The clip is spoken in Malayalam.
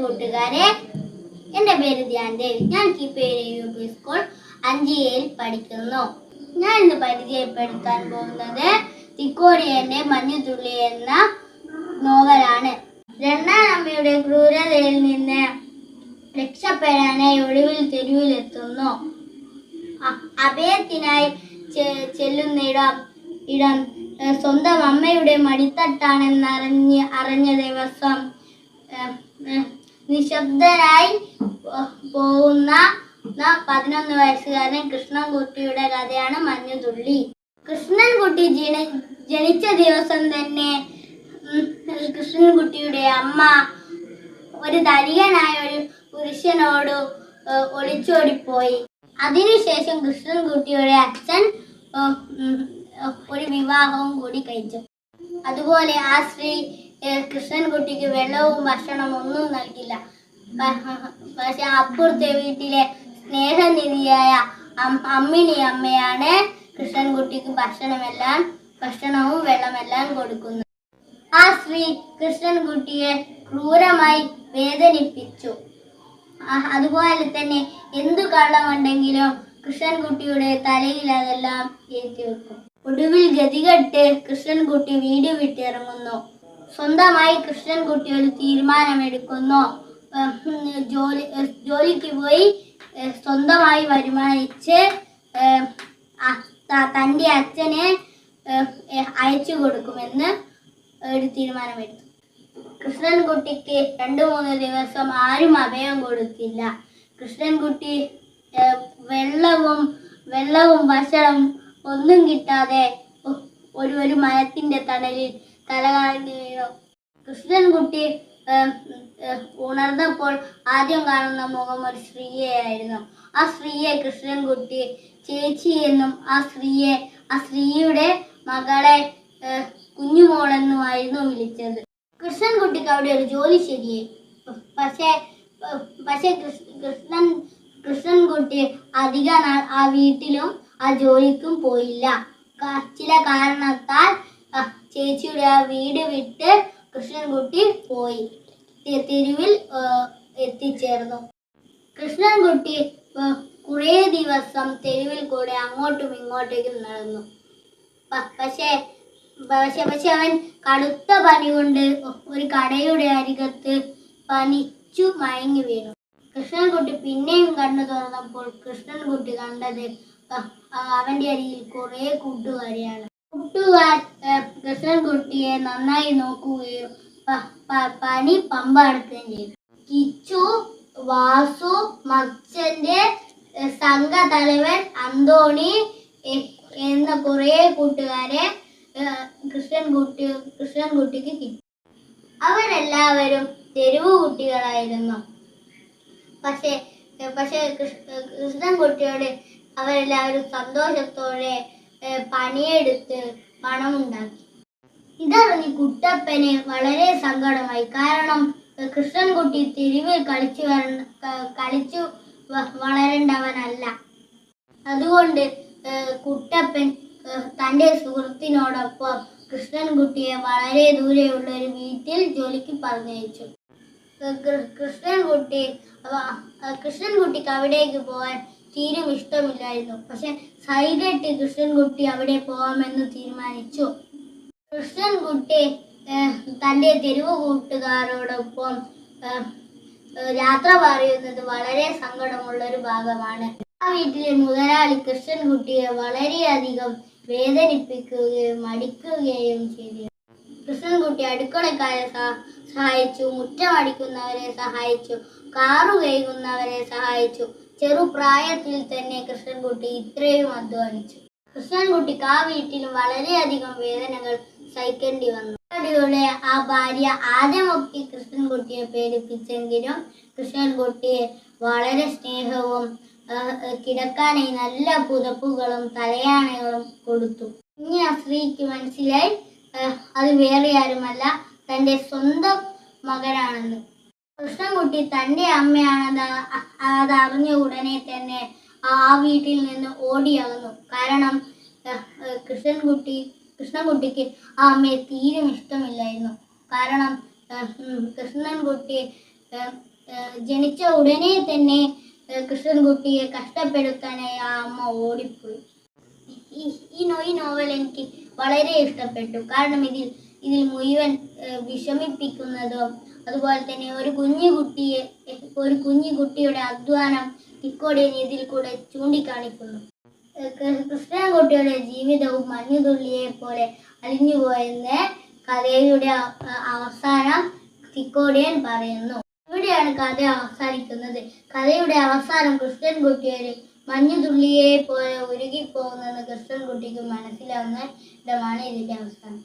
കൂട്ടുകാരെ. എന്റെ പേര് ധ്യാൻ ദേവി. ഞാൻ പേര് യു പി സ്കൂൾ അഞ്ചിയയിൽ പഠിക്കുന്നു. ഞാൻ ഇന്ന് പരിചയപ്പെടുത്താൻ പോകുന്നത് തിക്കോടിയന്റെ മഞ്ഞുതുള്ളി എന്ന നോവലാണ്. രണ്ടാനമ്മയുടെ ക്രൂരതയിൽ നിന്ന് രക്ഷപ്പെടാനായി ഒടുവിൽ തെരുവിലെത്തുന്നു. അഭയത്തിനായി ചെല്ലുന്നിടം ഇടം സ്വന്തം അമ്മയുടെ മടിത്തട്ടാണെന്നറിഞ്ഞ് അറിഞ്ഞ ദിവസം ഏഹ്, ഏഹ്, നിശബ്ദനായി പോകുന്ന പതിനൊന്ന് വയസ്സുകാരൻ കൃഷ്ണൻകുട്ടിയുടെ കഥയാണ് മഞ്ഞുതുള്ളി. കൃഷ്ണൻകുട്ടി ജന ജനിച്ച ദിവസം തന്നെ കൃഷ്ണൻകുട്ടിയുടെ അമ്മ ഒരു ധനികനായ ഒരു പുരുഷനോട് ഒളിച്ചോടിപ്പോയി. അതിനുശേഷം കൃഷ്ണൻകുട്ടിയുടെ അച്ഛൻ ഒരു വിവാഹവും കൂടി കഴിച്ചു. അതുപോലെ ആ സ്ത്രീ കൃഷ്ണൻകുട്ടിക്ക് വെള്ളവും ഭക്ഷണവും ഒന്നും നൽകില്ല. പക്ഷെ അപ്പുറത്തെ വീട്ടിലെ സ്നേഹനിധിയായ അമ്മിണി അമ്മയാണ് കൃഷ്ണൻകുട്ടിക്ക് ഭക്ഷണമെല്ലാം ഭക്ഷണവും വെള്ളമെല്ലാം കൊടുക്കുന്നത്. ആ സ്ത്രീ കൃഷ്ണൻ കുട്ടിയെ ക്രൂരമായി വേദനിപ്പിച്ചു. അതുപോലെ തന്നെ എന്തു കള്ളമുണ്ടെങ്കിലും കൃഷ്ണൻകുട്ടിയുടെ തലയിൽ അതെല്ലാം ഏറ്റി വെക്കും ഒടുവിൽ ഗതികെട്ട് കൃഷ്ണൻകുട്ടി വീട് വിട്ടിറങ്ങുന്നു. സ്വന്തമായി കൃഷ്ണൻകുട്ടി ഒരു തീരുമാനമെടുക്കുന്നു. ജോലി ജോലിക്ക് പോയി സ്വന്തമായി വരുമാനിച്ച് തന്റെ അച്ഛനെ അയച്ചു കൊടുക്കുമെന്ന് ഒരു തീരുമാനമെടുത്തു. കൃഷ്ണൻകുട്ടിക്ക് രണ്ടു മൂന്ന് ദിവസം ആരും അഭയം കൊടുത്തില്ല. കൃഷ്ണൻകുട്ടി വെള്ളവും വെള്ളവും ഭക്ഷണം ഒന്നും കിട്ടാതെ ഒരു ഒരു മരത്തിന്റെ തണലിൽ തലകാണി വീണു കൃഷ്ണൻകുട്ടി ഏഹ്, ഏഹ്, ഉണർന്നപ്പോൾ ആദ്യം കാണുന്ന മുഖം ഒരു സ്ത്രീയായിരുന്നു ആ സ്ത്രീയെ കൃഷ്ണൻകുട്ടി ചേച്ചി എന്നും ആ സ്ത്രീയെ ആ സ്ത്രീയുടെ മകളെ കുഞ്ഞുമോളെന്നും ആയിരുന്നു വിളിച്ചത്. കൃഷ്ണൻകുട്ടിക്ക് അവിടെ ഒരു ജോലി ശരിയായി. പക്ഷേ പക്ഷേ കൃഷ്- കൃഷ്ണൻ കൃഷ്ണൻകുട്ടി അധിക നാൾ ആ വീട്ടിലും ആ ജോലിക്കും പോയില്ല. ചില കാരണത്താൽ ആ, ചേച്ചിയുടെ ആ വീട് വിട്ട് കൃഷ്ണൻകുട്ടി പോയി. തെരുവിൽ എത്തിച്ചേർന്നു. കൃഷ്ണൻകുട്ടി കുറെ ദിവസം തെരുവിൽ കൂടെ അങ്ങോട്ടും ഇങ്ങോട്ടേക്കും നടന്നു. പക്ഷേ പക്ഷെ പക്ഷെ അവൻ കടുത്ത പനി കൊണ്ട് ഒരു കടയുടെ അരികത്ത് പനിച്ചു മയങ്ങി വീണു. കൃഷ്ണൻകുട്ടി പിന്നെയും കണ്ണു തുറന്നപ്പോൾ കൃഷ്ണൻകുട്ടി കണ്ടത് അവന്റെ അരിയിൽ കുറെ കൂട്ടുകാരെയാണ്. കൃഷ്ണൻകുട്ടിയെ നന്നായി നോക്കുകയും പനി പമ്പ പനി ചെയ്തു. കിച്ചു വാസു മച്ചന്റെ സംഘതലവൻ സംഘ തലവൻ അന്തോണി എന്ന കുറേ കൂട്ടുകാരെ കൃഷ്ണൻകുട്ടി കൃഷ്ണൻകുട്ടിക്ക് കിട്ടി അവരെല്ലാവരും തെരുവ് കുട്ടികളായിരുന്നു. പക്ഷേ പക്ഷേ കൃഷ്- കൃഷ്ണൻകുട്ടിയോട് അവരെല്ലാവരും സന്തോഷത്തോടെ പണിയെടുത്ത് പണമുണ്ടാക്കി. ഇതറിഞ്ഞ് കുട്ടപ്പന് വളരെ സങ്കടമായി. കാരണം കൃഷ്ണൻകുട്ടി തെരുവിൽ കളിച്ചു വര ക- കളിച്ചു വളരേണ്ടവനല്ല. അതുകൊണ്ട് കുട്ടപ്പൻ തന്റെ സുഹൃത്തിനോടൊപ്പം കൃഷ്ണൻകുട്ടിയെ വളരെ ദൂരെയുള്ള ഒരു വീട്ടിൽ ജോലിക്ക് പറഞ്ഞയച്ചു. കൃഷ്ണൻകുട്ടി കൃഷ്ണൻകുട്ടിക്ക് അവിടേക്ക് പോകാൻ തീരും ഇഷ്ടമില്ലായിരുന്നു. പക്ഷെ സൈകെട്ട് കൃഷ്ണൻകുട്ടി അവിടെ പോകാമെന്ന് തീരുമാനിച്ചു. കൃഷ്ണൻകുട്ടി തന്റെ തെരുവ് കൂട്ടുകാരോടൊപ്പം യാത്ര പറയുന്നത് വളരെ സങ്കടമുള്ള ഒരു ഭാഗമാണ്. ആ വീട്ടിലെ മുതലാളി കൃഷ്ണൻകുട്ടിയെ വളരെയധികം വേദനിപ്പിക്കുകയും അടിക്കുകയും ചെയ്തു. കൃഷ്ണൻകുട്ടി അടുക്കളക്കാരെ സഹായിച്ചു മുറ്റമടിക്കുന്നവരെ സഹായിച്ചു കാറു കഴുകുന്നവരെ സഹായിച്ചു. ചെറുപ്രായത്തിൽ തന്നെ കൃഷ്ണൻകുട്ടി ഇത്രയും അധ്വാനിച്ചു. കൃഷ്ണൻകുട്ടിക്ക് ആ വീട്ടിൽ വളരെയധികം വേദനകൾ സഹിക്കേണ്ടി വന്നു. അതിലൂടെ ആ ഭാര്യ ആദ്യമൊക്കെ കൃഷ്ണൻകുട്ടിയെ പേടിപ്പിച്ചെങ്കിലും കൃഷ്ണൻകുട്ടിയെ വളരെ സ്നേഹവും കിടക്കാനായി നല്ല പുതപ്പുകളും തലയാണകളും കൊടുത്തു. ഇനി ആ സ്ത്രീക്ക് മനസ്സിലായി അത് വേറെ ആരുമല്ല തന്റെ സ്വന്തം മകനാണെന്ന്. കൃഷ്ണൻകുട്ടി തന്റെ അമ്മയാണെന്ന് അതറിഞ്ഞ ഉടനെ തന്നെ ആ വീട്ടിൽ നിന്ന് ഓടിയകന്നു കാരണം കൃഷ്ണൻകുട്ടി കൃഷ്ണൻകുട്ടിക്ക് ആ അമ്മയെ തീരെ ഇഷ്ടമില്ലായിരുന്നു. കാരണം കൃഷ്ണൻകുട്ടി ജനിച്ച ഉടനെ തന്നെ കൃഷ്ണൻകുട്ടിയെ കഷ്ടപ്പെടുത്താനായി ആ അമ്മ ഓടിപ്പോയി. ഈ ഈ നോവൽ എനിക്ക് വളരെ ഇഷ്ടപ്പെട്ടു. കാരണം ഇതിൽ ഇതിൽ മുഴുവൻ വിഷമിപ്പിക്കുന്നതും അതുപോലെ തന്നെ ഒരു കുഞ്ഞു കുട്ടിയെ ഒരു കുഞ്ഞു കുട്ടിയുടെ അധ്വാനം ഇക്കോടെ ഇതിൽ കൂടെ ചൂണ്ടിക്കാണിക്കുന്നു. കൃഷ്ണൻകുട്ടിയുടെ ജീവിതവും മഞ്ഞുതുള്ളിയെ പോലെ അലിഞ്ഞുപോയെന്ന് കഥയുടെ അവസാനം തിക്കോടിയൻ പറയുന്നു. ഇവിടെയാണ് കഥ അവസാനിക്കുന്നത്. കഥയുടെ അവസാനം കൃഷ്ണൻകുട്ടിയൊരു മഞ്ഞുതുള്ളിയെ പോലെ ഉരുകിപ്പോകുന്നെന്ന് കൃഷ്ണൻകുട്ടിക്ക് മനസ്സിലാവുന്ന ഇടമാണ് ഇതിന്റെ അവസാനം.